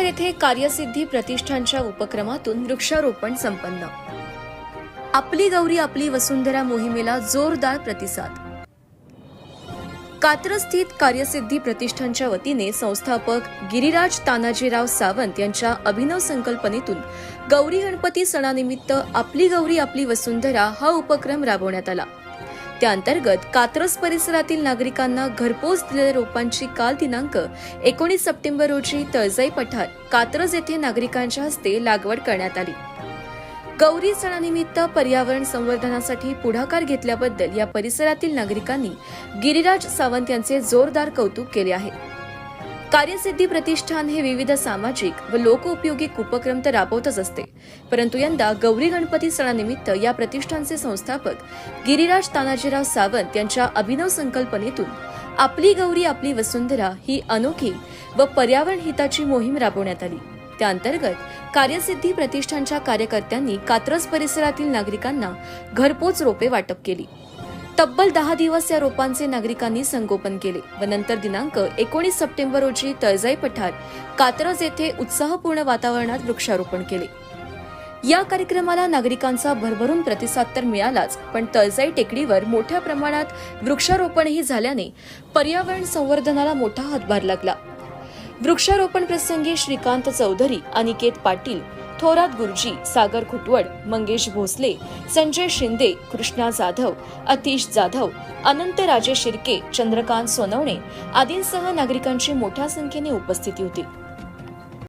येथे कार्यसिद्धी प्रतिष्ठानच्या उपक्रमातून वृक्षारोपण संपन्न. आपली गौरी आपली वसुंधरा मोहिमेला जोरदार प्रतिसाद. कात्रस्थित कार्यसिद्धी प्रतिष्ठानच्या वतीने संस्थापक गिरिराज तानाजीराव सावंत यांच्या अभिनव संकल्पनेतून गौरी गणपती सणानिमित्त आपली गौरी आपली वसुंधरा हा उपक्रम राबवण्यात आला. त्याअंतर्गत कात्रज परिसरातील नागरिकांना घरपोच दिलेल्या रोपांची काल दिनांक एकोणीस सप्टेंबर रोजी तळजाई पठार कात्रज येथे नागरिकांच्या हस्ते लागवड करण्यात आली. गौरी सणानिमित्त पर्यावरण संवर्धनासाठी पुढाकार घेतल्याबद्दल या परिसरातील नागरिकांनी गिरिराज सावंत यांचे जोरदार कौतुक केले आहे. कार्यसिद्धी प्रतिष्ठान हे विविध सामाजिक व लोकउपयोगी उपक्रम तर राबवतच असते. परंतु यंदा गौरी गणपती सणानिमित्त या प्रतिष्ठानचे संस्थापक गिरिराज तानाजीराव सावंत यांच्या अभिनव संकल्पनेतून आपली गौरी आपली वसुंधरा ही अनोखी व पर्यावरण हिताची मोहीम राबवण्यात आली. त्याअंतर्गत कार्यसिद्धी प्रतिष्ठानच्या कार्यकर्त्यांनी कात्रज परिसरातील नागरिकांना घरपोच रोपे वाटप केली. तब्बल दहा दिवस या रोपांचे नागरिकांनी संगोपन केले व नंतर दिनांक एकोणीस सप्टेंबर रोजी तळजाई पठार कात्रज येथे उत्साहपूर्ण वातावरणात वृक्षारोपण केले. या कार्यक्रमाला नागरिकांचा भरभरून प्रतिसाद तर मिळालाच पण तळजाई टेकडीवर मोठ्या प्रमाणात वृक्षारोपणही झाल्याने पर्यावरण संवर्धनाला मोठा हातभार लागला. वृक्षारोपण प्रसंगी श्रीकांत चौधरी अनिकेत पाटील थोरात गुरुजी सागर खुटवड मंगेश भोसले संजय शिंदे कृष्णा जाधव अतिश जाधव अनंत राजे शिर्के चंद्रकांत सोनवणे आदींसह नागरिकांची मोठ्या संख्येने उपस्थिती होती.